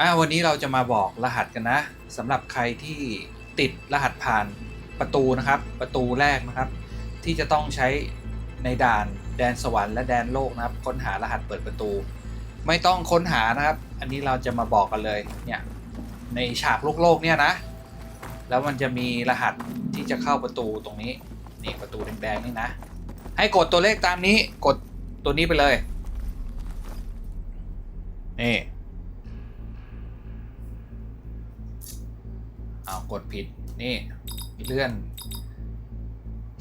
อ่าวันนี้เราจะมาบอกรหัสกันนะสำหรับใครที่ติดรหัสผ่านประตูนะครับ ประตูแรกนะครับ ที่จะต้องใช้ในด่านแดนสวรรค์และแดนโลกนะครับ ค้นหารหัสเปิดประตู ไม่ต้องค้นหานะครับ อันนี้เราจะมาบอกกันเลยเนี่ยในฉากโลกโลกเนี่ยนะ แล้วมันจะมีรหัสที่จะเข้าประตูตรงนี้นี่ประตูแดงๆนี่นะ ให้กดตัวเลขตามนี้กดตัวนี้ไปเลยนี่ เอากดผิด นี่เลื่อน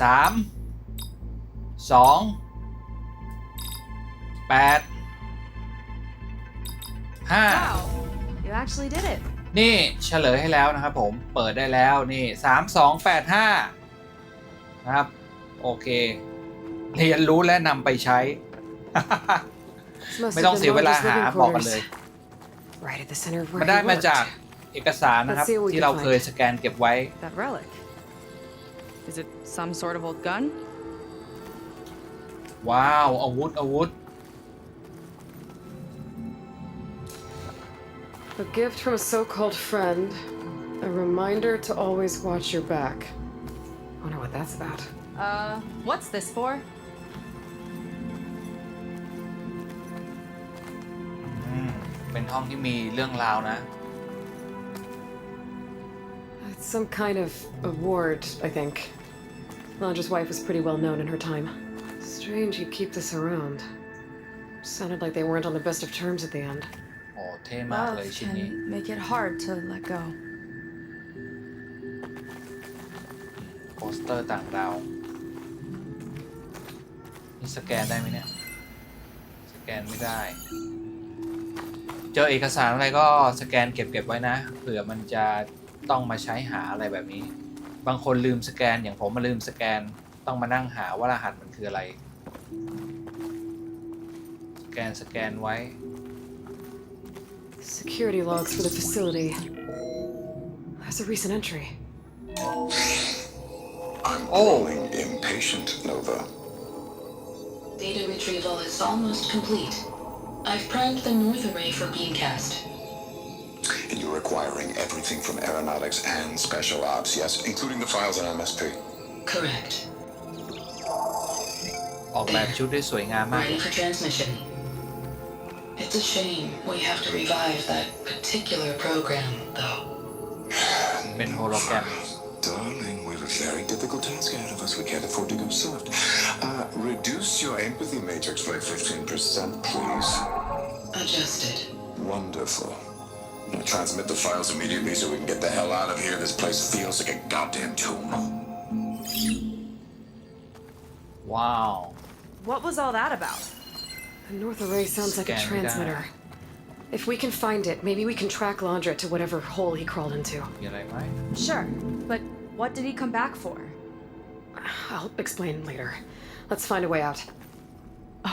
สามสองแปดห้า Wow, you actually did it. นี่เฉลยให้แล้วนะครับผมเปิดได้แล้วนี่สามสองแปดห้านะครับ โอเค เรียนรู้และนำไปใช้ This must ไม่ have ต้อง been เสียเวลา Marga's หา living บอกกันเลย quarters. Right at the center of มัน where ได้ he มาจาก worked. เอกสารนะครับ Let's see what we ที่ can เรา find เคยสแกนเก็บไว้ That relic. Is it some sort of old gun? ว้าว อาวุธ อาวุธ A gift from a so-called friend. A reminder to always watch your back. Wonder what that's about. Uh, what's this for? อืมเป็นห้องที่มีเรื่องราวนะ It's some kind of award, I think. Landra's wife was pretty well known in her time. Strange he'd keep this around. Sounded like they weren't on the best of terms at the end. โอ้เท่มากเลย Love ชิ้นนี้ can make it hard to let go. โปสเตอร์ต่างดาว นี่สแกนได้ไหมเนี่ย สแกนไม่ได้ เจอเอกสารอะไรก็สแกนเก็บเก็บไว้นะ เผื่อมันจะ ต้องมาใช้หาอะไรแบบนี้ บางคนลืมสแกนอย่างผมมาลืมสแกน ต้องมานั่งหาว่ารหัสมันคืออะไร สแกนสแกนไว้ Security logs for the facility. There's a recent entry. I'm Oh. growing impatient, Nova. Data retrieval is almost complete. I've primed the north array for beamcast. And you're acquiring everything from aeronautics and special ops, yes, including the files in MSP. Correct. ออกแบบชุดได้สวยงามมาก Ready for transmission. It's a shame we have to revive that particular program, though. เป็นโฮโลแกรม Darling, we have a very difficult task ahead of us. We can't afford to go soft. Uh, reduce your empathy matrix by 15%, please. Adjusted. Wonderful. Transmit the files immediately so we can get the hell out of here. This place feels like a goddamn tomb. Wow. What was all that about? The North Array sounds like a transmitter. If we can find it, maybe we can track Laundret to whatever hole he crawled into. Yeah, I might. Sure, but what did he come back for? I'll explain later. Let's find a way out.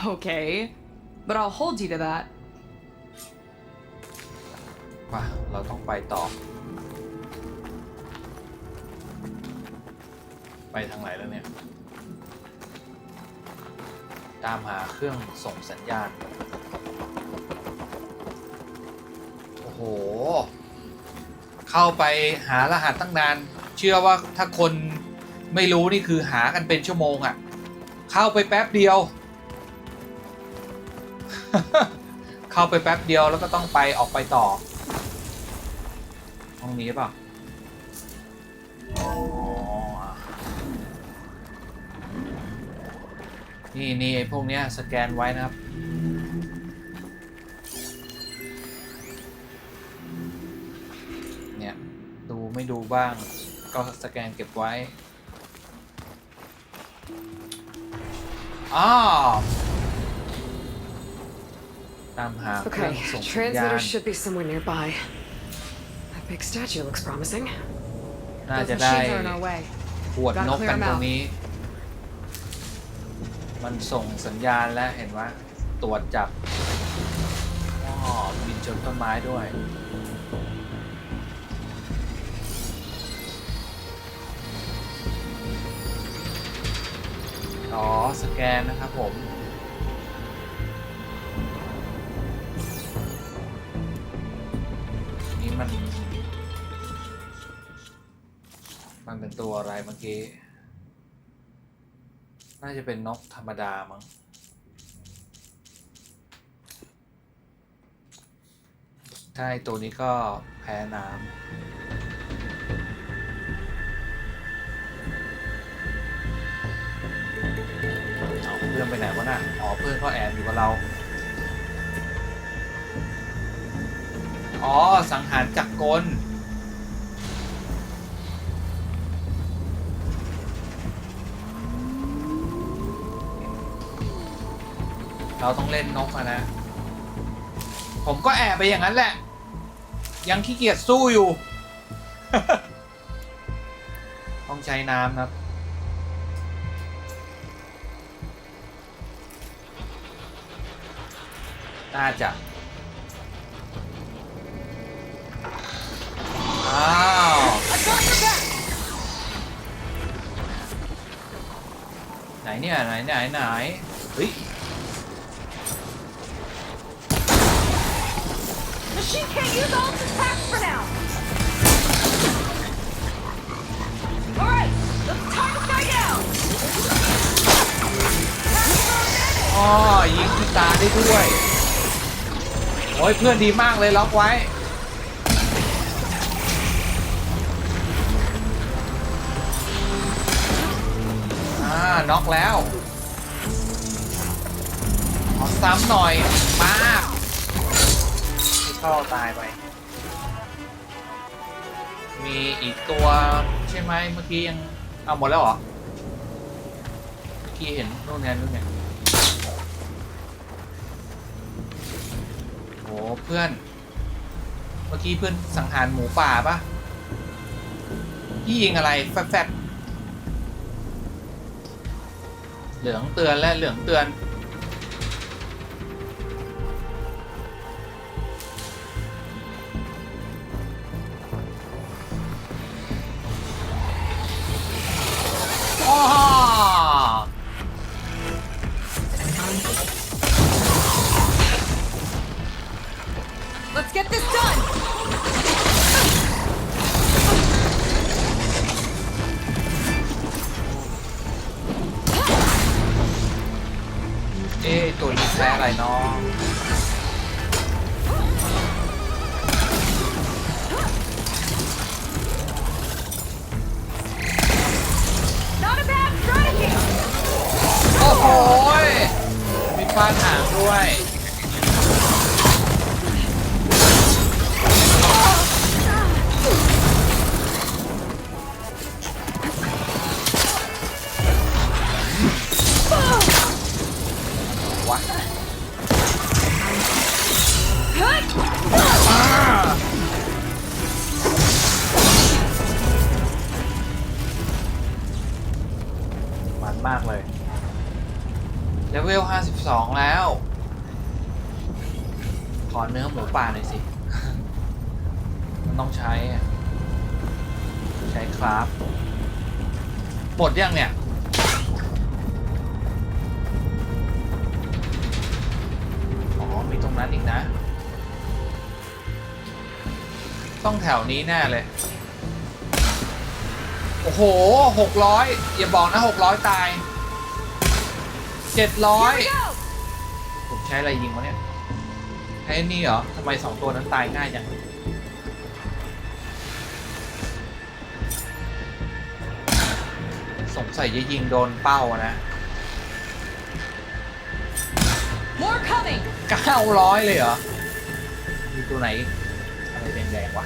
Okay, but I'll hold you to that. มาเราต้องไปต่อ ไปทางไหนแล้วเนี่ย ตามหาเครื่องส่งสัญญาณ โอ้โห เข้าไปหารหัสตั้งนาน เชื่อว่าถ้าคนไม่รู้นี่คือหากันเป็นชั่วโมงอะ่ะ เข้าไปแป๊บเดียว เข้าไปแป๊บเดียวแล้วก็ต้องไปออกไปต่อ ห้องนี้เปล่ะอ๋ออะนี่นี่ไอ้พวกเนี้ยสแกนไว้นะครับ เนี่ยดูไม่ดูบ้าง ก็สแกนเก็บไว้อ้าวตามหาเครื่อง Okay, ส่งสัญญา transmitter ณ should be somewhere nearby. That big statue looks promising. น่า Those จะได้ machines are in our way. ขวดนกกัน Gotta clear 'em ตรง out. นี้ มันส่งสัญญาณแล้วเห็นว่าตรวจจับอ๋อบินชนต้นไม้ด้วย อ๋อ สแกนนะครับผมมัน มันเป็นตัวอะไรเมื่อกี้ น่าจะเป็นนกธรรมดามั้ง ใช่ตัวนี้ก็แพ้น้ำเอาเพื่อนไปไหนวะน่ะอ๋อเพื่อนก็แอบอยู่กับเรา อ๋อ สังหารจักรกล เราต้องเล่นนกอะนะ ผมก็แอบไปอย่างนั้นแหละ ยังขี้เกียจสู้อยู่ ต้องใช้น้ำครับ น่าจะอ้าวไหนเนี่ยไหนไหนไหนเฮ้ย Machine can't use all its attacks for now. All right, let's time this guy down. อ๋อยิงที่ตาได้ด้วย โอ้ยเพื่อนดีมากเลยล็อกไว้ อ่า น็อกแล้ว ขอซ้ำหน่อยมากที่ เข้าตายไป มีอีกตัวใช่ไหมเมื่อกี้ยังเอาหมดแล้วเหรอ เมื่อกี้เห็นนู่นไงนู่นไงโหเพื่อน เมื่อกี้เพื่อนสังหารหมูป่าปะพี่ยิงอะไรแฟบๆเหลืองเตือนและเหลืองเตือน นี้แพ้อะไรนาะ Not a bad strategy. โอ้โหมีฟาดหางด้วย หมดยังเนี่ย อ๋อ มีตรงนั้นอีกนะ ต้องแถวนี้แน่เลย โอ้โห600อย่าบอกนะ600ตาย700ผมใช้อะไรยิงวะเนี่ย ใช้ไอ้นี่เหรอทำไมสองตัวนั้นตายง่ายจัง งสัยจะยิงโดนเป้าอะนะ More coming. 900เลยเหรอ มีตัวไหน อะไรแดงๆวะ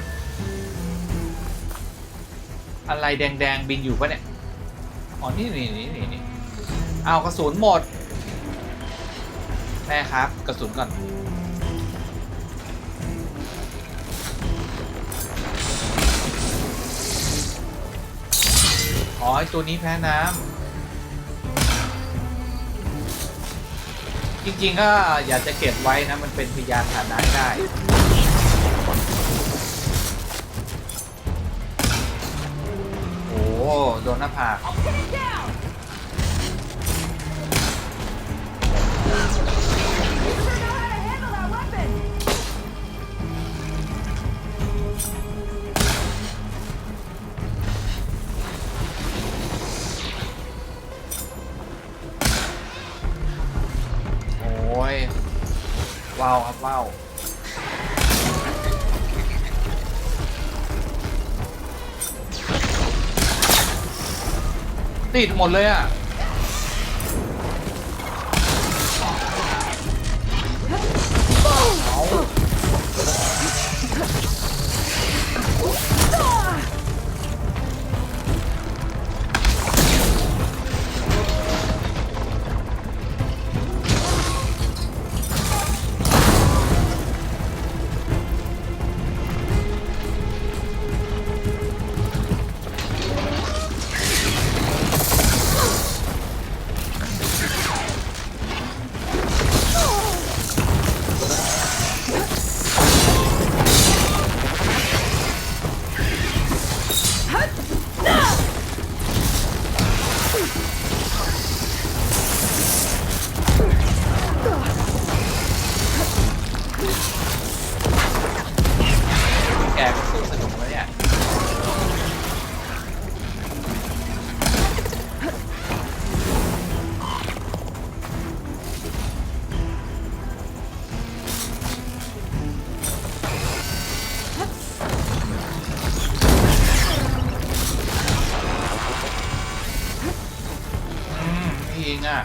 อะไรแดงๆ บินอยู่ปะเนี่ย อ๋อ นี่นี่นี่นี่นี่เอากระสุนหมด แม่ครับ กระสุนก่อน อ๋อไอตัวนี้แพ้น้ำจริงๆก็อยากจะเก็บไว้นะมันเป็นพยานฐานะได้โอ้โหโดนหน้าผาก ว้าวครับว้าวติดหมดเลยอะ งอะ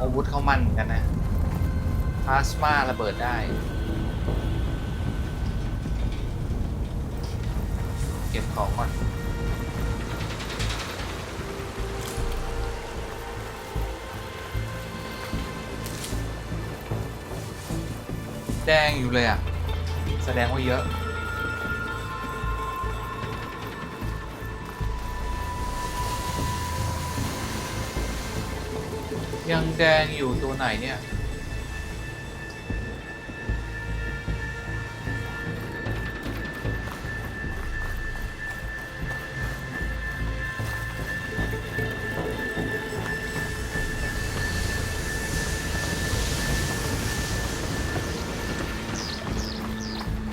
อาวุธเขามันเหมือนกันนะพลาสมาระเบิดได้ เก็บของก่อนแดงอยู่เลยอะ แสดงว่าเยอะ ยังแดงอยู่ตัวไหนเนี่ย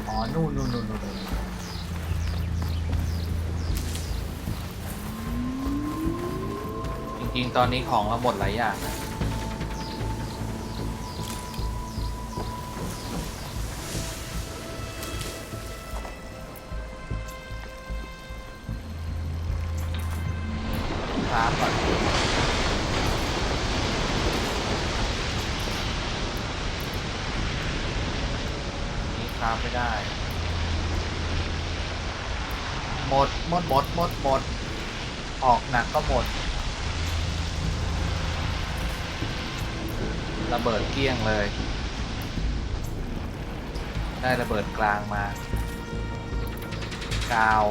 อ๋อนู่นนู่นนู่นนู่นนู่นจริงๆ ตอนนี้ของเราหมดหลายอย่างนะ ครับก่อนนี่ครับไม่ได้ หมด หมด หมด หมด หมด ออกหนักก็หมด ระเบิดเกลี้ยงเลย ได้ระเบิดกลางมากาว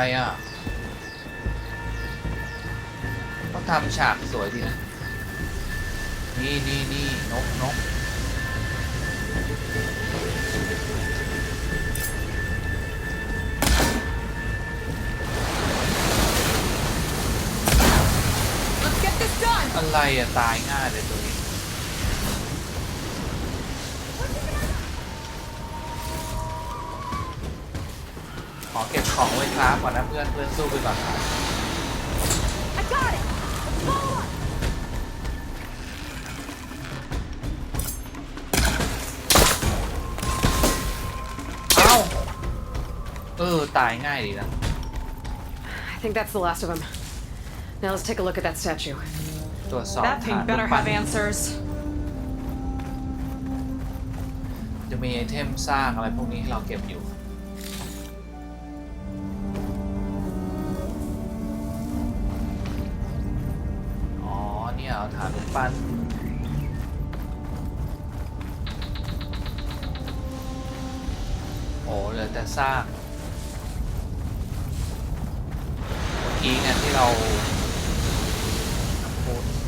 อะไรอะต้องทำฉากสวยดีนะ นี่นี่นี่นกนก Let's get this done! อะไรอะตายง่ายเลยตัวนี้ อเก็บของไว้ครับก่อนนะเพื่อนเพื่อนสู้ไปก่อนครับ I got it! Let's follow up! เอ้าเออตายง่ายดีนะ I think that's the last of them. Now let's take a look at that statue. ตรวจสอบ That ฐา thing น better รูปปั้น have answers. จะมีไอเทมสร้างอะไรพวกนี้ที่เราเก็บอยู่ าวฐานรูปปั้นโอ้เหลือแต่ซากเมื่อกี้เนี่ยที่เราโอ้โห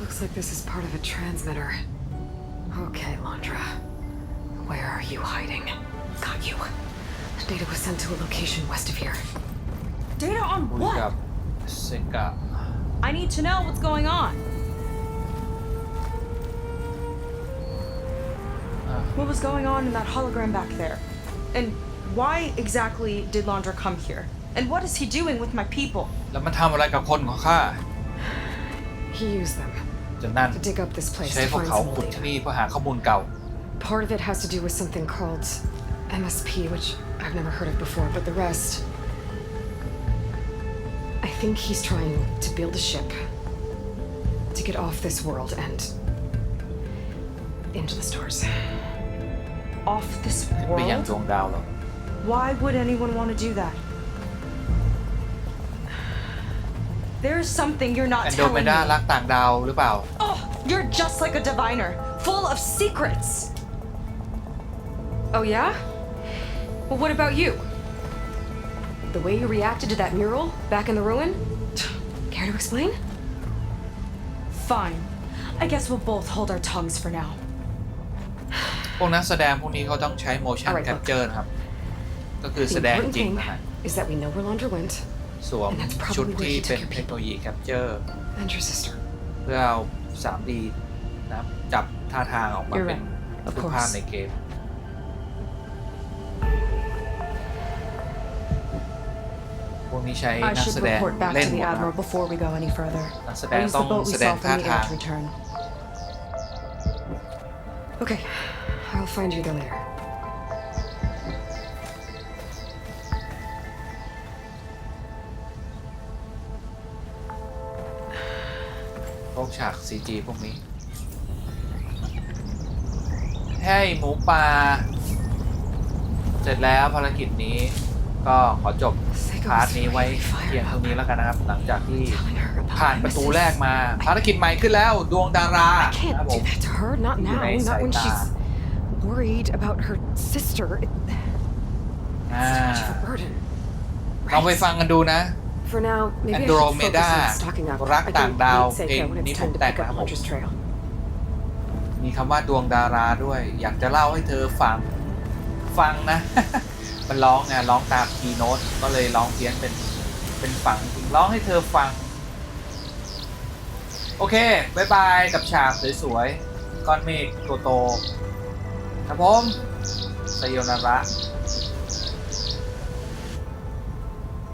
Looks like this is part of a transmitter. Okay, Landra. Where are you hiding? Got you. Data was sent to a location west of here. Data on คุยกับ what? เซกะ I need to know what's going on. อ่ะ What was going on in that hologram back there? And why exactly did Landra come here? And what is he doing with my people? แล้วมันทำอะไรกับคนของข้า He used them จนนั่น to dig up this place ใช้ to พวก find เขา some ขุด data. ที่นี่เพื่อหาข้อมูลเก่า Part of it has to do with something called MSP, which I've never heard of before, but the rest. I think he's trying to build a ship to get off this world and into the stars. Off this ไปยังด world? วงดาวแล้ว Why would anyone want to do that? There's something you're not แอนโดเม telling ดา me. รักต่างดาวหรือเปล่า Oh, you're just like a diviner, full of secrets. Oh, yeah? Well, what about you? The way you reacted to that mural back in the ruin? Care to explain? Fine. I guess we'll both hold our tongues for now. พวกนักแสดงพวกนี้เขาต้องใช้ motion Alright, look. capture นะครับ ก็คือ The แสดง important จริง thing นะฮะ is that we know where Landra went สวม And that's probably ชุด where ที่ he เป็น took your เทคโนโลยี capture and your sister. เพื่อเอา 3D นะครับจับท่าทางออกมา You're เป็น right. Of รูปภาพ course. ในเกม นี้ใช้ I นัก should แสดง report back เล่น to หม the ดนะ Admiral before we go any further. นักแสด I ง used ต้อ the ง boat we แสดง saw ท่า from the ทาง to return. Okay, I'll find you there later. พวกฉาก CG พวกนี้ ให้หมูป่า เสร็จแล้วภารกิจนี้ก็ขอจบ พาร์ทนี้ไว้เพียงเท่านี้แล้วกันนะครับ หลังจากที่ Telling her about ผ่าน my ประตู missus. แรกมาภารกิจใหม่ขึ้นแล้วดวงดารา I ค can't รับผ do ม that to her. Not You now. may Not when say she's that. worried about her sister. It's อ่า too much of a burden. ลองไป Right. ฟังกันดูนะ For now, maybe I should Andromeda focus on stocking up. รัก I ต่าง can ดาว meet เพลง Seiko when นี้ it's ผม time to แต่ง pick นะค up รับผม Hunter's Trail. มีคำว่าดวงดาราด้วย อยากจะเล่าให้เธอฟัง ฟังนะ มันร้องไงร้องตามคีย์โน้ตก็เลยร้องเพี้ยนเป็นเป็นฝังจริงร้องให้เธอฟัง โอเคบายบายกับฉากสวยๆก้อนเมฆโตโตๆครับผมสยนาระ